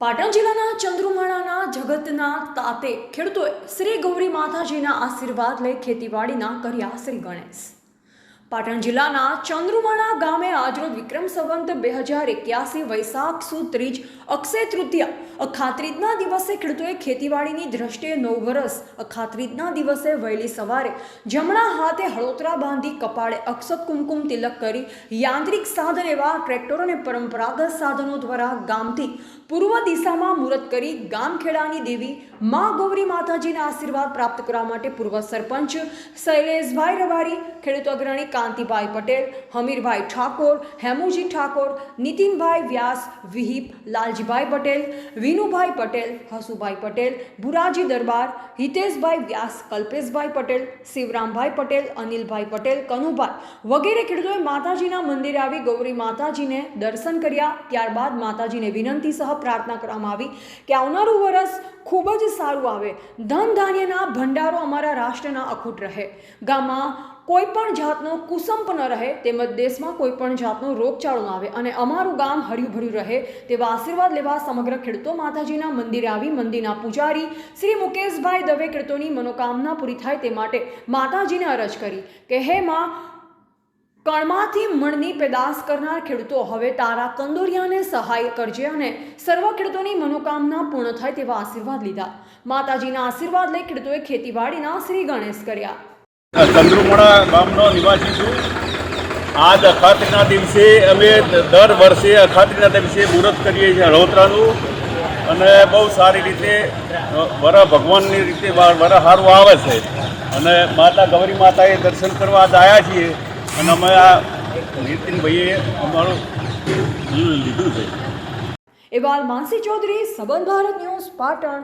પાટણ જિલ્લાના ચંદ્રુમાણાના જગતના તાતે ખેડૂતોએ શ્રી ગૌરી માતાજીના આશીર્વાદ લઈ ખેતીવાડીના કર્યા શ્રી ગણેશ. પાટણ જિલ્લાના ચંદ્રુમાણા ગામે આજરોજ વિક્રમ સંવંત બે હજાર એક્યાસી વૈશાખ સુદ ત્રીજ અક્ષય તૃતીયા અખાત્રીજના દિવસે ખેડૂતોએ ખેતીવાડીની દ્રષ્ટિએ નવ વર્ષ અખાત્રીજના દિવસે વહેલી સવારે જમણા હાથે હળોતરા બાંધી કપાળે અક્ષત કુમકુમ તિલક કરી યાંત્રિક સાધન એવા ટ્રેક્ટરો અને પરંપરાગત સાધનો દ્વારા ગામથી પૂર્વ દિશામાં મુહૂર્ત કરી ગામખેડાની દેવી મા ગૌરી માતાજીના આશીર્વાદ પ્રાપ્ત કરવા માટે પૂર્વ સરપંચ શૈલેષભાઈ રવાડી ખેડૂત અગ્રણી કાંતિભાઈ પટેલ, હમીરભાઈ ઠાકોર, હેમુજી ઠાકોર, નીતિનભાઈ વ્યાસ, વિહિપ, લાલજીભાઈ પટેલ, વિનુભાઈ પટેલ, હસુભાઈ પટેલ, ભુરાજી દરબાર, હિતેશભાઈ વ્યાસ, કલ્પેશભાઈ પટેલ, શિવરામભાઈ પટેલ, અનિલભાઈ પટેલ, કનુભાઈ વગેરે ખેડૂતોએ માતાજીના મંદિરે આવી ગૌરી માતાજીને દર્શન કર્યા. ત્યારબાદ માતાજીને વિનંતી સહ પ્રાર્થના કરવામાં આવી કે આવનારું વર્ષ ખૂબ જ સારું આવે. ધન ધાન્યના ભંડારો અમારા રાષ્ટ્રના અખૂટ રહે. ગામમાં કોઈ પણ જાતનો કુસંપ ન રહે, તેમજ દેશમાં કોઈ પણ જાતનો રોગચાળો ન આવે. અને અમારું ગામ હર્યુભર્યું રહે તેવા આશીર્વાદ લેવા સમગ્ર ખેડૂતો માતાજીના મંદિરે આવી મંદિરના પૂજારી શ્રી મુકેશભાઈ દવે ખેડૂતોની મનોકામના પૂરી થાય તે માટે માતાજીને અરજ કરી કે, હે માં કણમાંથી મણની પેદાશ કરનાર ખેડૂતો હવે તારા કંદોરિયાને સહાય કરજે અને સર્વ ખેડૂતોની મનોકામના પૂર્ણ થાય તેવા આશીર્વાદ લીધા. માતાજીના આશીર્વાદ લઈ ખેડૂતોએ ખેતીવાડીના શ્રી ગણેશ કર્યા. ચંદ્રુમોડા ગામનો નિવાસી છું. આજ અખાત્રીના દિવસે અમે દર વર્ષે અખાત્રીના દિવસે મુહૂર્ત કરીએ છીએ હળોતરાનું અને બહુ સારી રીતે વર ભગવાનની રીતે વર સારું આવે છે. અને માતા ગૌરી માતાએ દર્શન કરવા આજ આવ્યા છીએ. અને અમે આ નીતિનભાઈએ અમારું લીધું છે. એવાલ માનસી ચૌધરી સબંધ ભારત ન્યૂઝ પાટણ.